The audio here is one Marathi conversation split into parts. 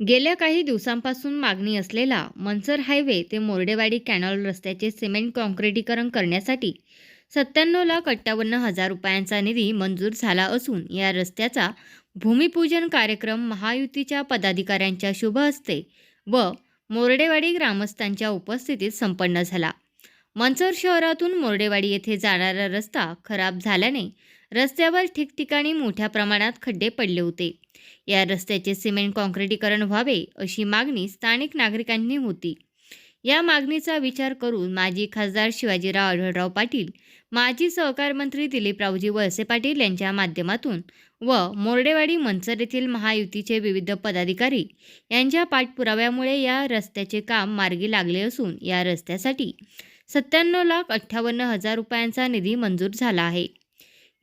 गेल्या काही दिवसांपासून मागणी असलेला मनसर हायवे ते मोर्डेवाडी कॅनॉल रस्त्याचे सिमेंट काँक्रिटीकरण करण्यासाठी सत्त्याण्णव लाख अठ्ठावन्न हजार रुपयांचा निधी मंजूर झाला असून या रस्त्याचा भूमिपूजन कार्यक्रम महायुतीच्या पदाधिकाऱ्यांच्या शुभ हस्ते व मोर्डेवाडी ग्रामस्थांच्या उपस्थितीत संपन्न झाला. मनसर शहरातून मोर्डेवाडी येथे जाणारा रस्ता खराब झाल्याने रस्त्यावर ठिकठिकाणी मोठ्या प्रमाणात खड्डे पडले होते. या रस्त्याचे सिमेंट काँक्रिटीकरण व्हावे अशी मागणी स्थानिक नागरिकांनी होती. या मागणीचा विचार करून माजी खासदार शिवाजीराव आढळराव पाटील माजी सहकार मंत्री दिलीपरावजी वळसे पाटील यांच्या माध्यमातून व मोर्डेवाडी मंचर येथील महायुतीचे विविध पदाधिकारी यांच्या पाठपुराव्यामुळे या रस्त्याचे काम मार्गी लागले असून या रस्त्यासाठी सत्त्याण्णव लाख अठ्ठावन्न हजार रुपयांचा निधी मंजूर झाला आहे.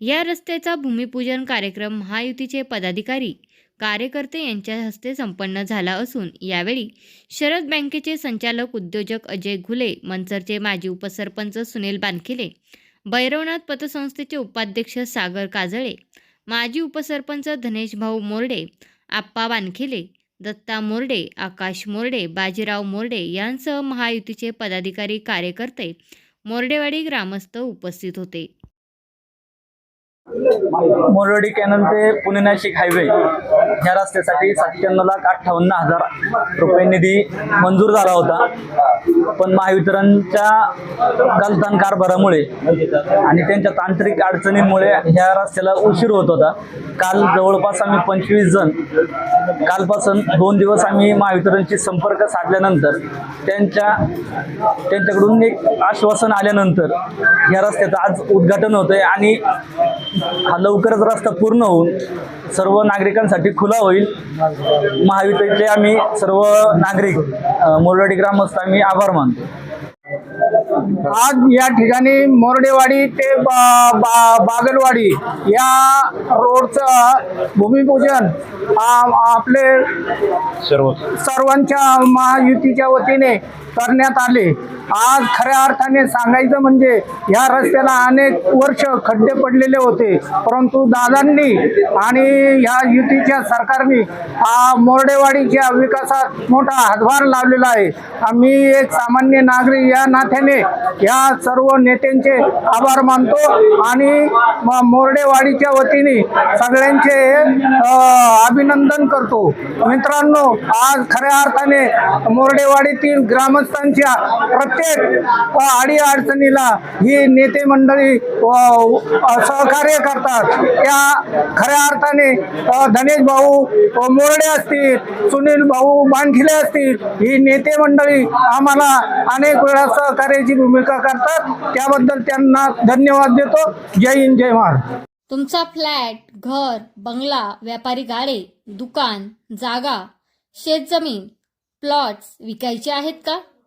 या रस्त्याचा भूमिपूजन कार्यक्रम महायुतीचे पदाधिकारी कार्यकर्ते यांच्या हस्ते संपन्न झाला असून यावेळी शरद बँकेचे संचालक उद्योजक अजय घुले मनसरचे माजी उपसरपंच सुनील बानखिले भैरवनाथ पतसंस्थेचे उपाध्यक्ष सागर काजळे माजी उपसरपंच धनेश भाऊ मोर्डे आप्पा बानखिले दत्ता मोर्डे आकाश मोर्डे बाजीराव मोर्डे यांसह महायुतीचे पदाधिकारी कार्यकर्ते मोर्डेवाडी ग्रामस्थ उपस्थित होते. मोरडी कॅनल ते पुणे नाशिक हायवे ह्या रस्त्यासाठी सत्त्याण्णव लाख अठ्ठावन्न हजार रुपये निधी मंजूर झाला होता. पण महावितरणच्या गलतान कारभारामुळे आणि त्यांच्या तांत्रिक अडचणींमुळे ह्या रस्त्याला उशीर होत होता. काल जवळपास आम्ही पंचवीस जण कालपासून दोन दिवस आम्ही महावितरणशी संपर्क साधल्यानंतर त्यांच्या त्यांच्याकडून एक आश्वासन आल्यानंतर ह्या रस्त्याचं आज उद्घाटन होतंय आणि हा लवकरच रस्ता पूर्ण होऊन सर्व नागरिकांसाठी खुला होईल. महायुतीचे आम्ही सर्व नागरिक मोरवाडी ग्रामस्थ आम्ही आभार मानतो. आज या ठिकाणी मोरडेवाडी ते बा- बा- बागलवाडी या रोडचं भूमिपूजन आपले सर्वांच्या महायुतीच्या वतीने करण्यात आले. आज खऱ्या अर्थाने सांगायचं म्हणजे ह्या रस्त्याला अनेक वर्ष खड्डे पडलेले होते. परंतु दादांनी आणि ह्या युतीच्या सरकारने आ, मोरडेवाडीच्या विकासात मोठा हातभार लावलेला आहे. आम्ही एक सामान्य नागरिक या नात्याने या सर्व नेत्यांचे आभार मानतो आणि म- मोरडेवाडीच्या वतीने सगळ्यांचे अभिनंदन करतो. मित्रांनो आज खऱ्या अर्थाने मोरडेवाडीतील संस्थांच्या प्रत्येक अडीअडचणीला ही नेते मंडळी सहकार्य करतात. त्या खऱ्या अर्थाने धनेश भाऊ मोरडे असतील सुनील भाऊ बांखिले असतील ही नेते मंडळी आम्हाला अनेक वेळा सहकार्याची भूमिका करतात. त्याबद्दल त्यांना धन्यवाद देतो. जय हिंद जय महाराज तुमचा फ्लॅट घर बंगला व्यापारी गाडे दुकान जागा शेतजमीन प्लॉट्स विकायचे आहेत का?